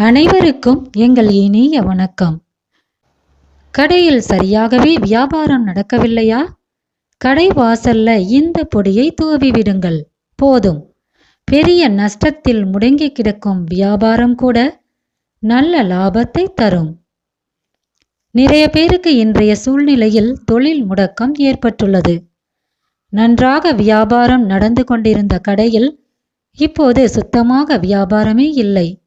அனைவருக்கும் எங்கள் இனிய வணக்கம். கடையில் சரியாகவே வியாபாரம் நடக்கவில்லையா? கடை வாசல்ல இந்த பொடியை தூவி விடுங்கள். போதும். பெரிய நஷ்டத்தில் முடங்கி கிடக்கும் வியாபாரம் கூட நல்ல லாபத்தை தரும். நிறைய பேருக்கு இன்றைய சூழ்நிலையில் தொழில் முடக்கம் ஏற்பட்டுள்ளது. நன்றாக வியாபாரம் நடந்து கொண்டிருந்த கடையில் இப்போது சுத்தமாக வியாபாரமே இல்லை.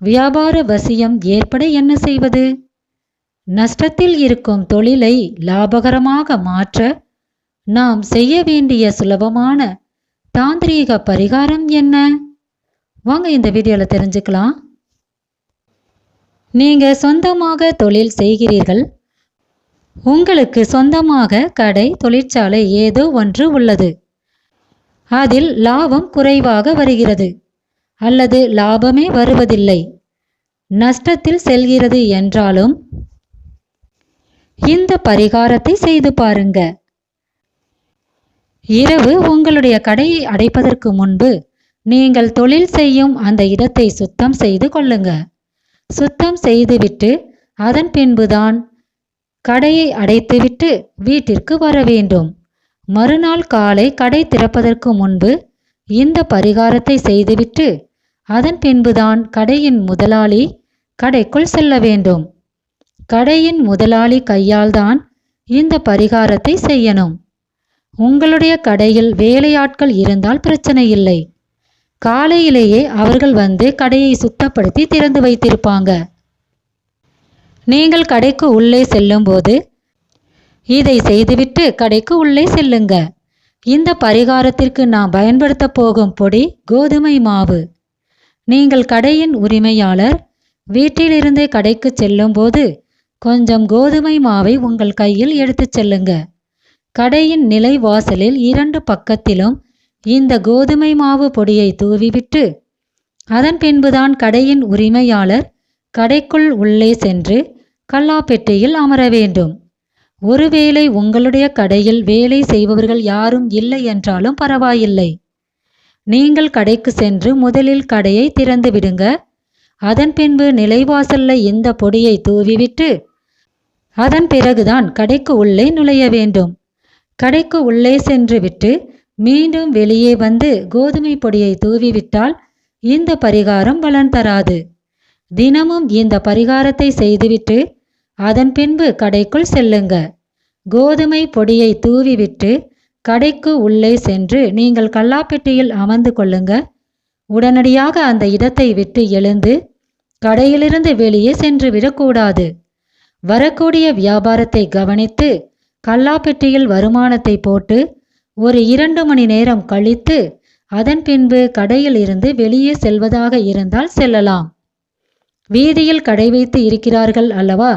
வியாபார வசியம் ஏற்பட என்ன செய்வது? நஷ்டத்தில் இருக்கும் தொழிலை லாபகரமாக மாற்ற நாம் செய்ய வேண்டிய சுலபமான தாந்திரீக பரிகாரம் என்ன? வாங்க இந்த வீடியோல தெரிஞ்சுக்கலாம். நீங்க சொந்தமாக தொழில் செய்கிறீர்கள். உங்களுக்கு சொந்தமாக கடை தொழிற்சாலை ஏதோ ஒன்று உள்ளது. அதில் லாபம் குறைவாக வருகிறது. அல்லது லாபமே வருவதில்லை. நஷ்டத்தில் செல்கிறது என்றாலும் இந்த பரிகாரத்தை செய்து பாருங்க. இரவு உங்களுடைய கடையை அடைப்பதற்கு முன்பு நீங்கள் தொழில் செய்யும் அந்த இடத்தை சுத்தம் செய்து கொள்ளுங்க. சுத்தம் செய்துவிட்டு அதன் பின்புதான் கடையை அடைத்துவிட்டு வீட்டிற்கு வர வேண்டும். மறுநாள் காலை கடை திறப்பதற்கு முன்பு இந்த பரிகாரத்தை செய்துவிட்டு அதன் பின்புதான் கடையின் முதலாளி கடைக்குள் செல்ல வேண்டும். கடையின் முதலாளி கையால்தான் இந்த பரிகாரத்தை செய்யணும். உங்களுடைய கடையில் வேலையாட்கள் இருந்தால் பிரச்சனை இல்லை. காலையிலேயே அவர்கள் வந்து கடையை சுத்தப்படுத்தி திறந்து வைத்திருப்பாங்க. நீங்கள் கடைக்கு உள்ளே செல்லும்போது இதை செய்துவிட்டு கடைக்கு உள்ளே செல்லுங்க. இந்த பரிகாரத்திற்கு நான் பயன்படுத்த போகும் பொடி கோதுமை மாவு. நீங்கள் கடையின் உரிமையாளர். வீட்டிலிருந்தே கடைக்கு செல்லும்போது கொஞ்சம் கோதுமை மாவை உங்கள் கையில் எடுத்துச் செல்லுங்க. கடையின் நிலை வாசலில் இரண்டு பக்கத்திலும் இந்த கோதுமை மாவு பொடியை தூவிவிட்டு அதன் பின்புதான் கடையின் உரிமையாளர் கடைக்குள் உள்ளே சென்று கல்லாப்பெட்டியில் அமர வேண்டும். ஒருவேளை உங்களுடைய கடையில் வேலை செய்பவர்கள் யாரும் இல்லை என்றாலும் பரவாயில்லை. நீங்கள் கடைக்கு சென்று முதலில் கடையை திறந்து விடுங்க. அதன் பின்பு நிலைவாசல்ல இந்த பொடியை தூவிவிட்டு அதன் பிறகுதான் கடைக்கு உள்ளே நுழைய வேண்டும். கடைக்கு உள்ளே சென்று விட்டு மீண்டும் வெளியே வந்து கோதுமை பொடியை தூவிவிட்டால் இந்த பரிகாரம் பலன் தராது. தினமும் இந்த பரிகாரத்தை செய்துவிட்டு அதன் பின்பு கடைக்குள் செல்லுங்க. கோதுமை பொடியை தூவிவிட்டு கடைக்கு உள்ளே சென்று நீங்கள் கல்லாப்பெட்டியில் அமர்ந்து கொள்ளுங்க. உடனடியாக அந்த இடத்தை விட்டு எழுந்து கடையிலிருந்து வெளியே சென்று விடக்கூடாது. வரக்கூடிய வியாபாரத்தை கவனித்து கல்லாப்பெட்டியில் வருமானத்தை போட்டு ஒரு இரண்டு மணி நேரம் கழித்து அதன் பின்பு கடையில் இருந்து வெளியே செல்வதாக இருந்தால் செல்லலாம். வீதியில் கடை வைத்து இருக்கிறார்கள் அல்லவா?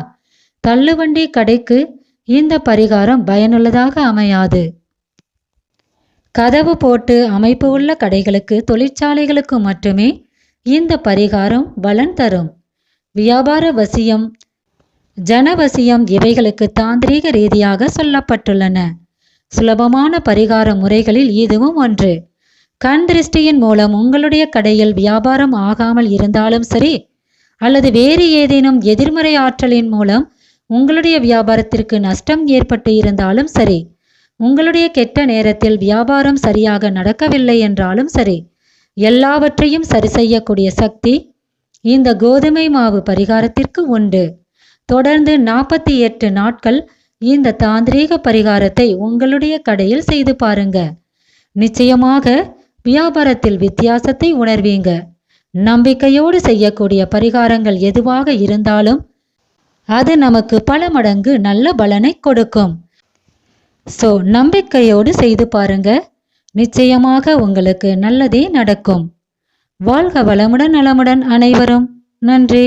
தள்ளுவண்டி கடைக்கு இந்த பரிகாரம் பயனுள்ளதாக அமையாது. கதவு போட்டு அமைப்பு உள்ள கடைகளுக்கு தொழிற்சாலைகளுக்கு மட்டுமே இந்த பரிகாரம் பலன் தரும். வியாபார வசியம் ஜனவசியம் இவைகளுக்கு தாந்திரீக ரீதியாக சொல்லப்பட்டுள்ளன. சுலபமான பரிகார முறைகளில் இதுவும் ஒன்று. கண் திருஷ்டியின் மூலம் உங்களுடைய கடையில் வியாபாரம் ஆகாமல் இருந்தாலும் சரி அல்லது வேறு ஏதேனும் எதிர்மறை ஆற்றலின் மூலம் உங்களுடைய வியாபாரத்திற்கு நஷ்டம் ஏற்பட்டு இருந்தாலும் சரி உங்களுடைய கெட்ட நேரத்தில் வியாபாரம் சரியாக நடக்கவில்லை என்றாலும் சரி எல்லாவற்றையும் சரி செய்யக்கூடிய சக்தி இந்த கோதுமை மாவு பரிகாரத்திற்கு உண்டு. தொடர்ந்து நாற்பத்தி எட்டு நாட்கள் இந்த தாந்திரீக பரிகாரத்தை உங்களுடைய கடையில் செய்து பாருங்க. நிச்சயமாக வியாபாரத்தில் வித்தியாசத்தை உணர்வீங்க. நம்பிக்கையோடு செய்யக்கூடிய பரிகாரங்கள் எதுவாக இருந்தாலும் அது நமக்கு பல மடங்கு நல்ல பலனை கொடுக்கும். ஸோ நம்பிக்கையோடு செய்து பாருங்க. நிச்சயமாக உங்களுக்கு நல்லதே நடக்கும். வாழ்க வளமுடன் நலமுடன் அனைவரும். நன்றி.